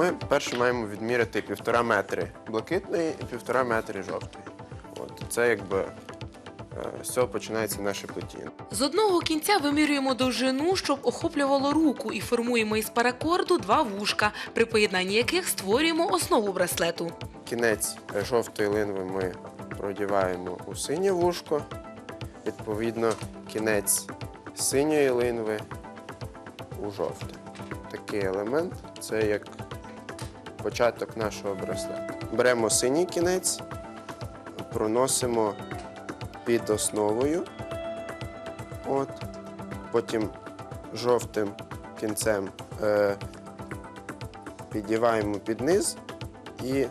ми перше маємо відміряти півтора метри блакитної і півтора метри жовтої. От це якби е, з цього починається наше плетіння. З одного кінця вимірюємо довжину, щоб охоплювало руку, і формуємо із паракорду два вушка, при поєднанні яких створюємо основу браслету. Кінець е, жовтої линви ми продіваємо у синє вушко. Відповідно, кінець синьої линви у жовте. Такий елемент це як початок нашого браслета. Беремо синій кінець, проносимо під основою. От. Потім жовтим кінцем е, підіваємо під низ і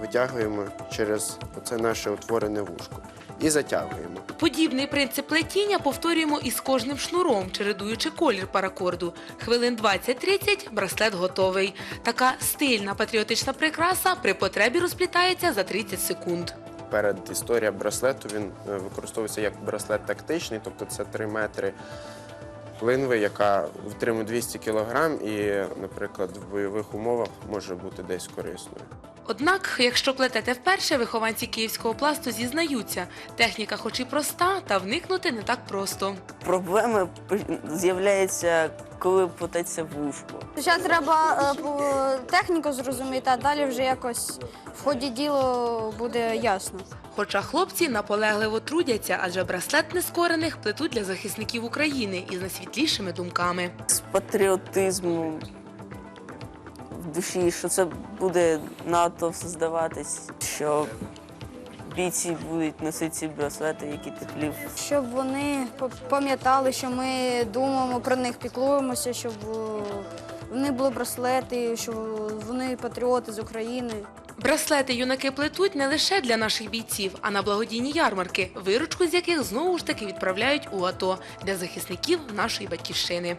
витягуємо через оце наше утворене вушко. І затягуємо. Подібний принцип плетіння повторюємо із кожним шнуром, чередуючи колір паракорду. Хвилин 20-30 браслет готовий. Така стильна патріотична прикраса при потребі розплітається за 30 секунд. Перед історія браслету він е, використовується як браслет тактичний, тобто це 3 метри линви, яка витримує 200 кг і, наприклад, в бойових умовах може бути десь корисною. Однак, якщо плетете вперше, вихованці київського пласту зізнаються, техніка хоч і проста, та вникнути не так просто. Проблеми з'являються, коли плететься вушко. Спочатку треба е, техніку зрозуміти, а далі вже якось в ході діло буде ясно. Хоча хлопці наполегливо трудяться, адже браслет нескорених плетуть для захисників України із найсвітлішими думками. З патріотизмом в душі, що це буде НАТО все здаватись, що бійці будуть носити ці браслети, які теплі. Щоб вони пам'ятали, що ми думаємо про них, піклуємося, щоб е, вони були браслети, що вони патріоти з України. Браслети юнаки плетуть не лише для наших бійців, а на благодійні ярмарки, виручку з яких знову ж таки відправляють у АТО для захисників нашої батьківщини.